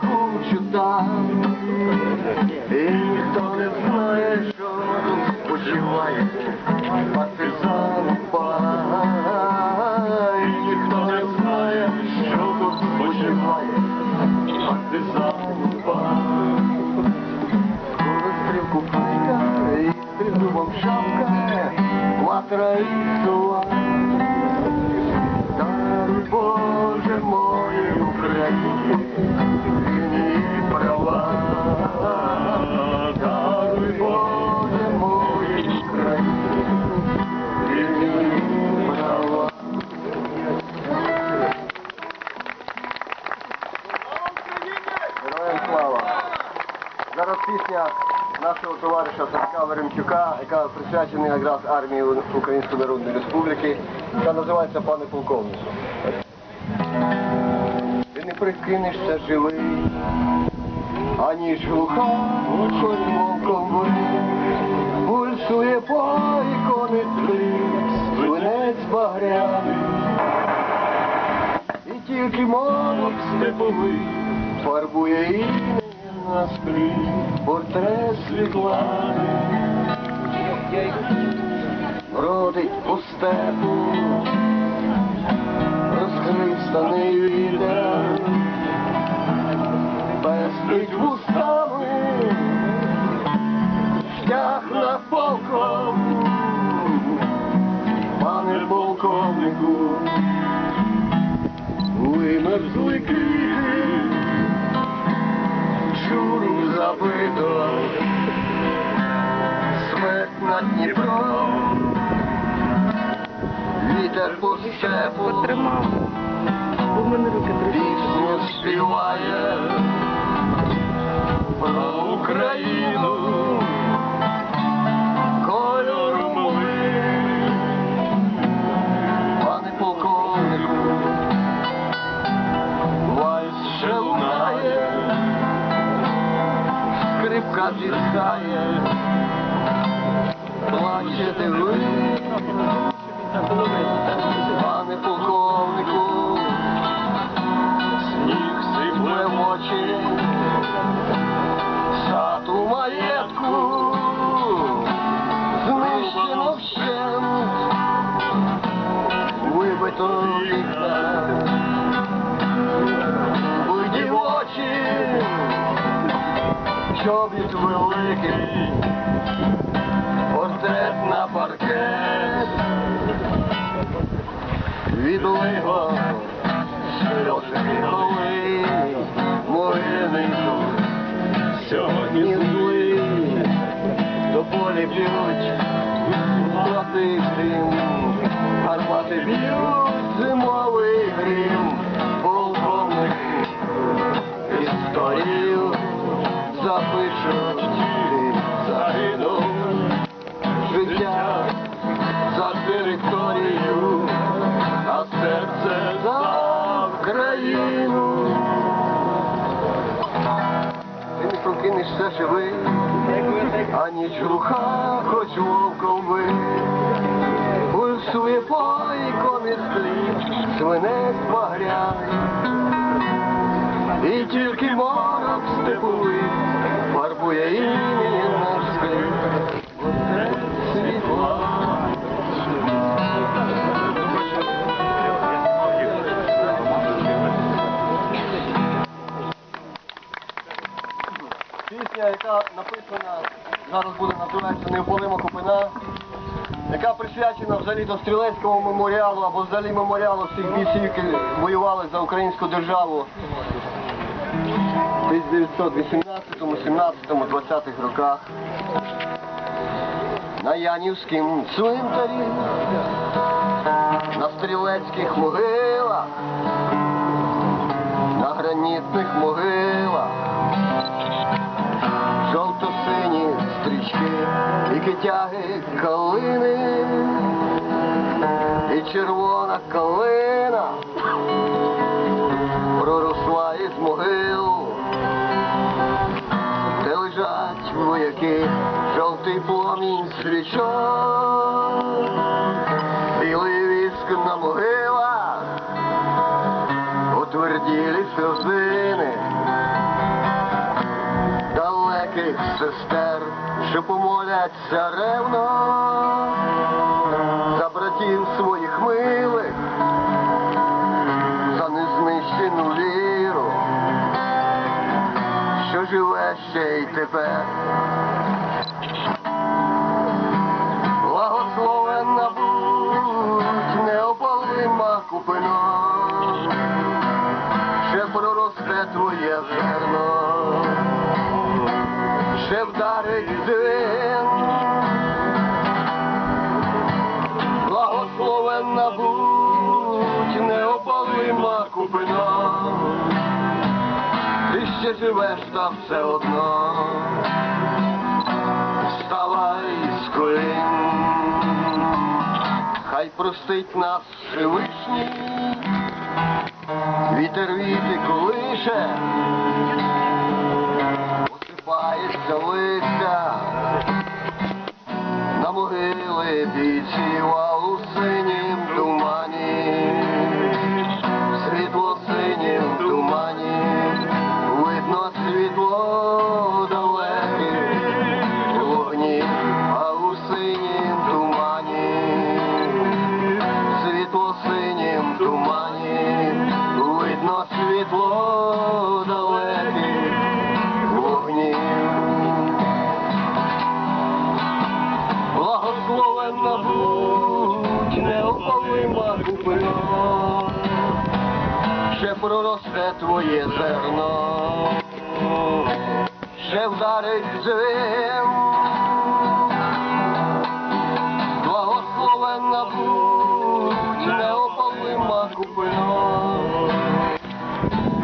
на шляху нашого товариша Сашка Веремчука, яка присвячена якраз армії Української Народної Республіки, яка називається Пане полковнику. Ти не прикинешся живий, ані ж глуха, хоч вовком горить, пульсує по ікони тлів, свинець багряний, і тільки мовок степовий фарбує ім'я на склі, портрет Світлани, родить у степу, розхристаний вітер, пестить вустами, смерть над Дніпром, вітер по степу, Потримав. Пісню співає про Україну, кольору мови, пане полковнику, вальс ще лунає, скрипка зістає, портрет на паркет, відлиго, сльози від могильнику, Прокинешся живий, а ніч глуха, хоч вовком ви. Пульсує по і склі, свинець багряний. І тільки морок степовий фарбує імені наш. Портрет світла. Називається Неополима Купина, яка присвячена взагалі до стрілецькому меморіалу або взагалі меморіалу всіх бійців, які воювали за українську державу в 1918, 17, 20 х роках. На Янівському цвинтарі, на стрілецьких могилах, на гранітних могилах, стрічки і китяги калини, і червона калина проросла із могил, де лежать вояки, жовтий пломінь свічок, білий віск на могилах, утверділі сльозини далеких сестер, що помоляться ревно за братів своїх милих, за незнищену віру, що живе ще й тепер. Ще вдарить. Благословенна будь неопалима купина, ти ще живеш там все одно. Вставай з колін, хай простить нас Всевишній, вітер віти колише, осипається листя на могили бійців, а у синім тумані, світло проросте твоє зерно, ще вдарить дзвін. Благословенна будь неопалима купино,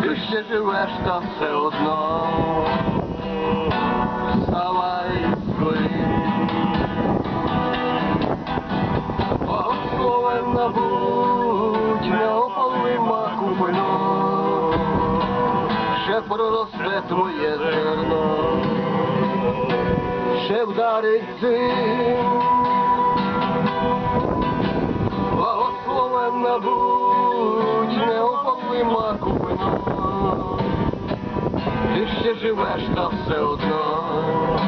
ти ще живеш там все одно. Вставай ще проросте твоє зерно, ще вдарить цим, Благословенна будь неопалима купина, ти ще живеш та все одно.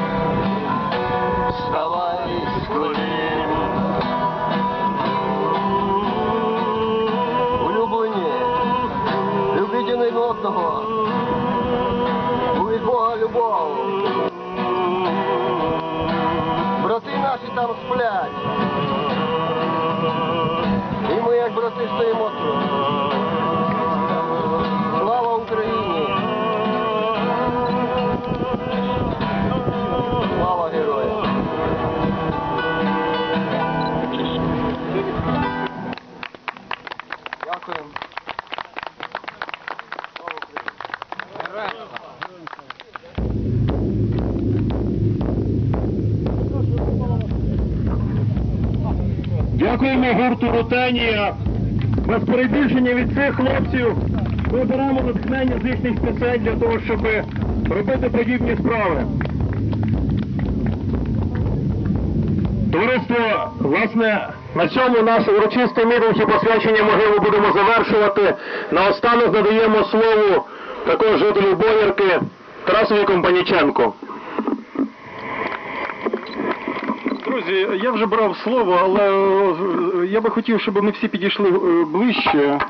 Дякуємо гурту Ротанія. Без перебільшення від цих хлопців ми беремо натхнення з їхніх пісень для того, щоб робити подібні справи. Товариство, власне, на цьому наш урочистий мітинг і посвячення могили будемо завершувати. Наостанок надаємо слово також жителю Боярки Тарасові Компаніченко. Друзі, я вже брав слово, але е, я би хотів, щоб ми всі підійшли е, ближче.